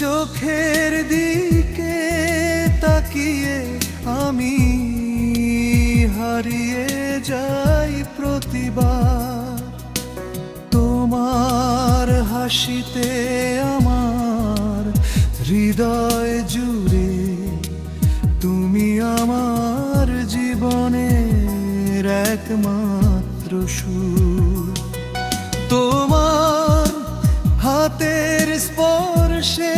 চোখের দিকে তাকিয়ে আমি হারিয়ে যাই প্রতিবার। তোমার হাসিতে আমার হৃদয় জুড়ে তুমি আমার জীবনের একমাত্র সুর। তোমার হাতের স্পর্শে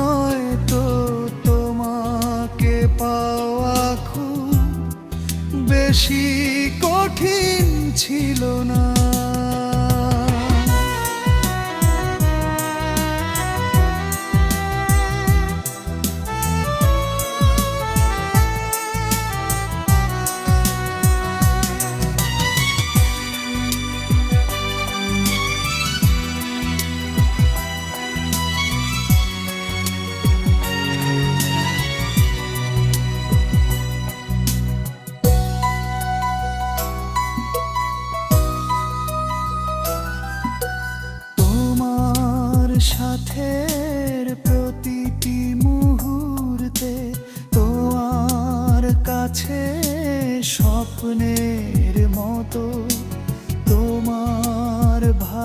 নয় তো তোমাকে পাওয়া খুব বেশি কঠিন ছিল না।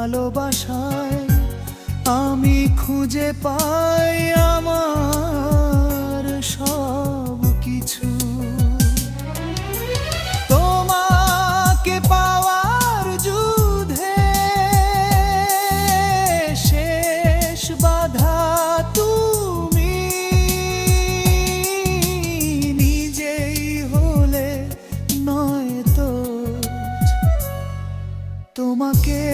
ভালোবাসায় আমি খুঁজে পাই আমার সব কিছু। তোমাকে পাওয়ার যুদ্ধে শেষ বাধা তুমি নিজেই হলে নয় তো তোমাকে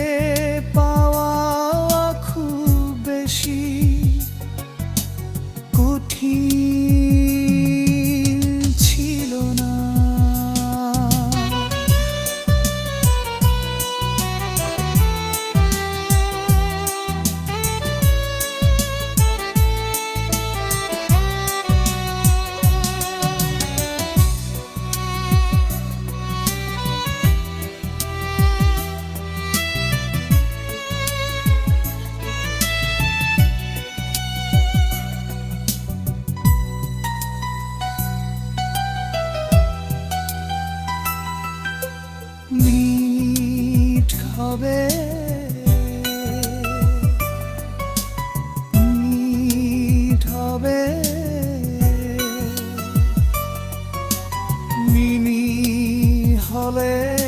কঠিন হবে। মিঠ হবে। মিনি হলে